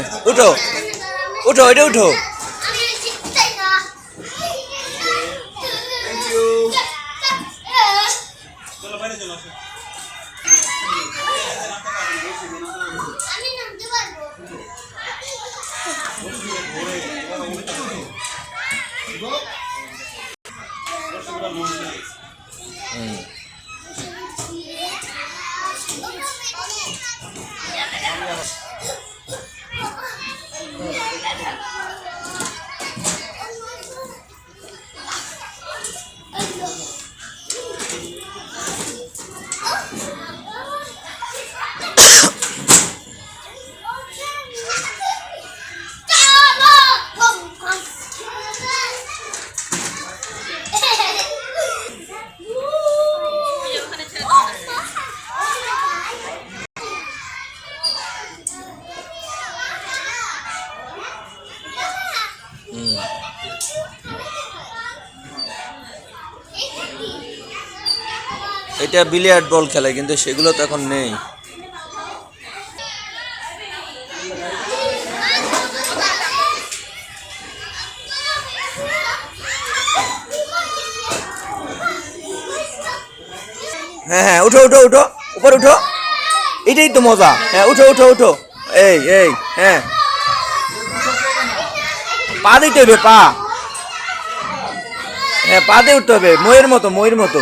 হ্যাঁ উঠো উঠো এটা উঠো এটা বিলিয়ার্ড বল খেলে, কিন্তু সেগুলো তো এখন নেই। হ্যাঁ হ্যাঁ উঠো উঠো উঠো, উপরে উঠো। এটাই তো মজা। হ্যাঁ উঠো উঠো উঠো। এই এই হ্যাঁ। পা দিতে হবে, পা। হ্যাঁ পা দিয়ে উঠতে হবে, ময়ের মতো ময়ের মতো।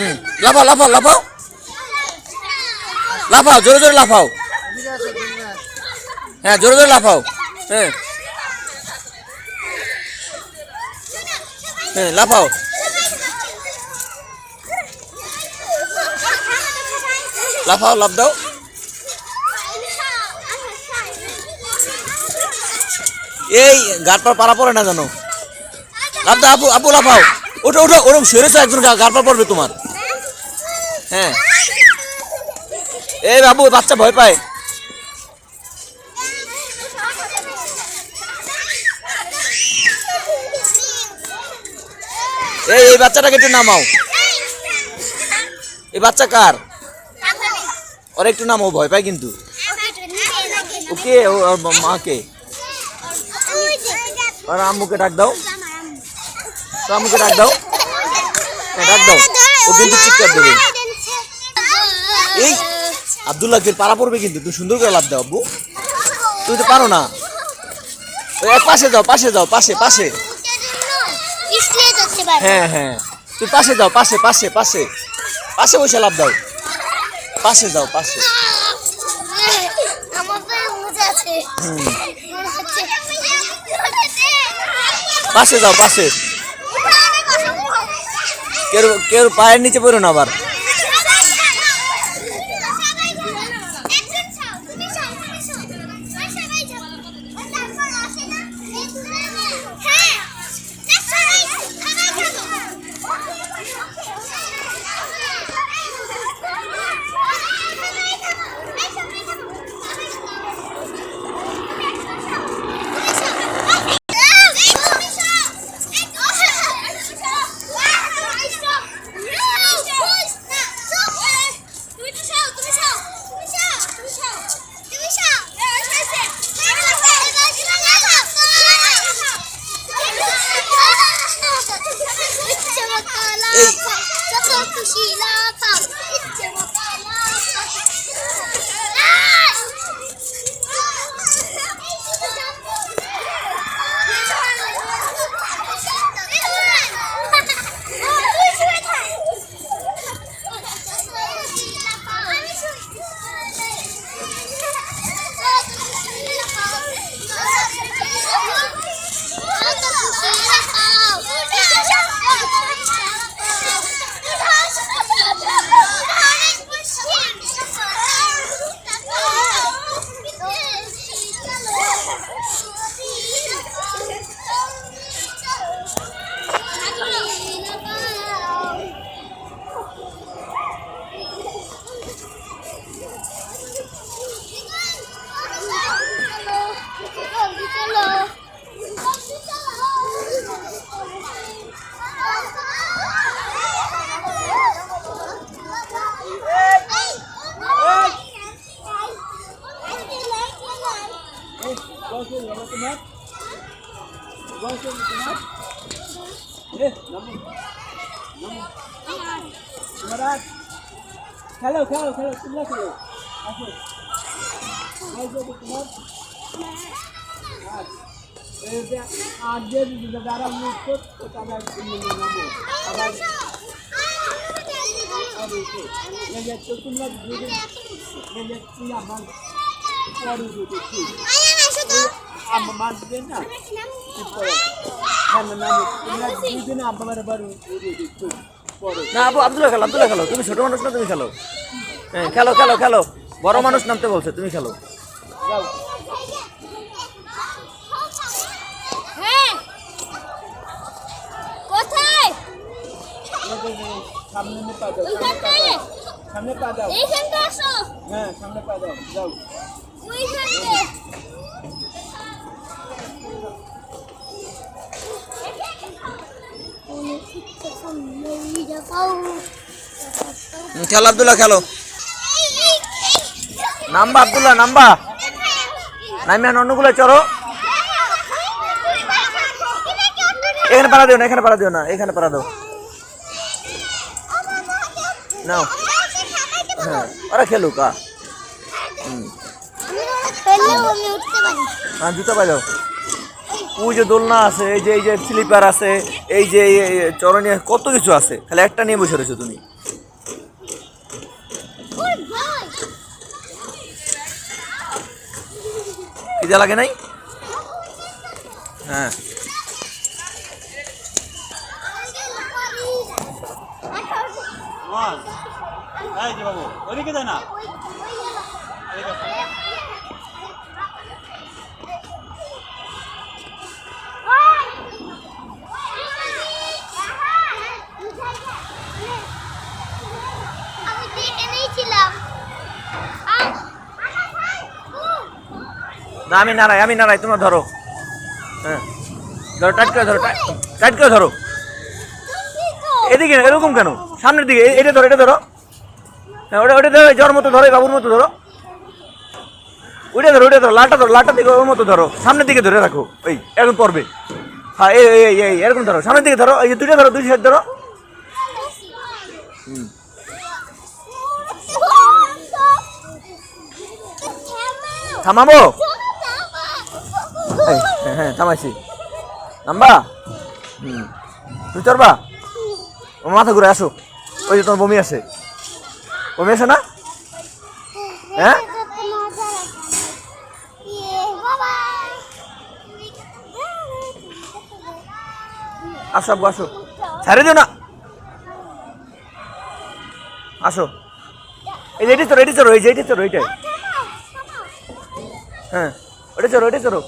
হুম, লাফাও লাফাও লাফাও। লাফাও, জোরে জোরে লাফাও। হ্যাঁ জোরে জোরে লাফাও। হ্যাঁ। হ্যাঁ লাফাও। লাফাও, লাফ দাও। এই গাট পর পড়ে না জানো লাফ দাও, আপু আপু, লাফাও। ওঠো ওঠো ওরকম সেরেছো একজন, গা- গাট পা পড়বে তোমার। হ্যাঁ। এই বাবু, বাচ্চা ভয় পায়। এই এই বাচ্চাটাকে একটু নামাও। এই বাচ্চা কার? ওর একটু নামাও, ভয় পায় কিন্তু। ওকে, ও মাকে। আর আম্মুকে ডাক দাও। তো আম্মুকে ডাক দাও। হ্যাঁ ডাক দাও। ও কিন্তু চিৎকার দেবে। আব্দুল্লাহ ফির পাড়া পড়বে কিন্তু তুই সুন্দর করে লাভ দাও, আব্বু। তুই তো পারো না। পাশে যাও পাশে যাও, পাশে পাশে। হ্যাঁ হ্যাঁ। তুই পাশে যাও, পাশে পাশে পাশে। পাশে বসে লাভ দাও। পাশে যাও, পাশে। পাশে যাও, পাশে। কেউ কেউ পায়ের নিচে পড়ো না আবার। খেলো খেলো খেলো তোমরা খেলো। আসো। তোমার আর যে যারা মুখ করতো তারা আবার তোমরা আমার পরে আম্মা মারবে না? হ্যাঁ না তোমরা দুজনে আব্বা বারবার পরে না আবু আব্দুল্লাহ খেলো আব্দুল্লাহ খেলো। তুমি ছোট মানুষ না তুমি খেলো? হ্যাঁ খেলো খেলো খেলো। বড় মানুষ নামতে বলছে তুমি খেলো। সামনে হ্যাঁ সামনে যাও ওইখানটা হুম, খেলো আব্দুল্লাহ খেলো। নাম্বা আব্দুল্লাহ নাম্বা। নামিয়া অন্যগুলো চড়ো। এখানে পাড়া দিও না এখানে পাড়া দিও না এখানে পাড়া দাও। নাও। হ্যাঁ ওরা খেলুক পারি। হ্যাঁ জুতো বাজাও। ওই যে দোলনা আছে এই যে এই যে স্লিপার আছে এই যে এই- এই চরণীয় কত কিছু আছে? খালি একটা নিয়ে বসে রয়েছো তুমি। খিদে লাগে নাই? হ্যাঁ। যে বাবু ওদিকে না। না, আমি নাড়াই আমি নাড়াই তোমরা ধরো। হ্যাঁ। ধরো টাইট করে ধরো টাইট করে ধরো। এদিকে এরকম কেন? সামনের দিকে এটা ধরো এটা ধরো। হ্যাঁ ওটা ওটা ধরো জ্বর মতো ধরো বাবুর মতো ধরো। ওইটা ধরো ওইটা ধরো, লালটা ধরো, লালটা দিকে ওর মতো ধরো। সামনের দিকে ধরে রাখো, এই, এরকম পড়বে। হ্যাঁ এই এই এই এরকম ধরো। সামনের দিকে ধরো, এই যে দুইটা ধরো, দুই সাইড ধরো। থামাবো? হ্যাঁ হ্যাঁ থামাইছি। তুই মাথা ঘুরে আসো। ওই যে তোমার বমি আসে বমি আসে না? হ্যাঁ? আসো আসো। ছাড়ে দিও না। আসো। এই যে এটি চড়ো এটি চড়ো, এই যে এটি চড়ো, এইটাই। হ্যাঁ ওটা চড়ো এটা চড়ো।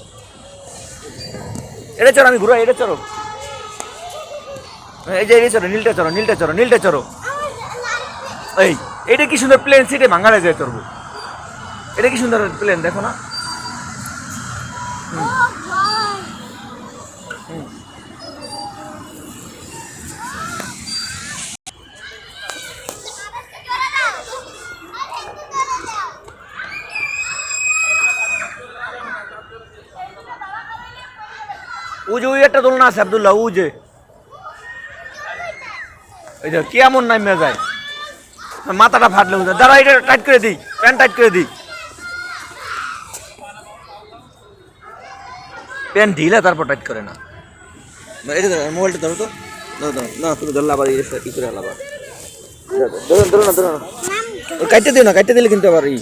এটা চড়ো, আমি ঘুরো এটা চড়ো। এই যে এটা চড়ো, নীলটা চড়ো নীলটা চড়ো নীলটা চড়ো। এই, এটা কি সুন্দর প্লেন সিটে ভাঙাড়ে যায় চড়বো? এটা কি সুন্দর প্লেন দেখো না। যে ওই একটা দোলনা আছে আবদুল্লাহ ও যে। এই যে কেমন নামিয়ে যায়? মাথাটা ফাটলে বোঝা দাঁড়া এটা টাইট করে দিই প্যান্ট টাইট করে দিই। প্যান্ট ঢিলা তারপর টাইট করে না। এটা মোবাইলটা ধরো তো। না তুমি ধরলে আবার ই করে আলাবার ধরো ধরো না ধরো না। কাটতে দিও না কাটতে দিলে কিন্তু আবার ই।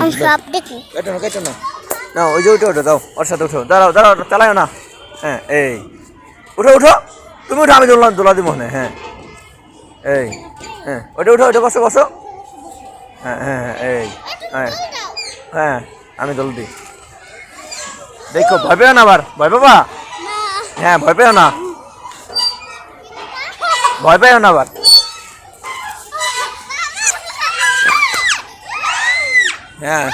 আমি সব দেখি। কাটো না কাটো না না ওই যে ওইটা ওটা দাও ওর সাথে উঠো। দাঁড়াও দাঁড়াও চালাও না। হ্যাঁ এই। উঠো উঠো। তুমি উঠো আমি দোলা দোলা দিব মনে হ্যাঁ। এই হ্যাঁ ওটা উঠো ওটা বসো বসো। হ্যাঁ হ্যাঁ হ্যাঁ এই হ্যাঁ। হ্যাঁ আমি দোল দিই। দেখো ভয় পেও না আবার। ভয় পাবা? হ্যাঁ ভয় পেও না। ভয় পেও না আবার। হ্যাঁ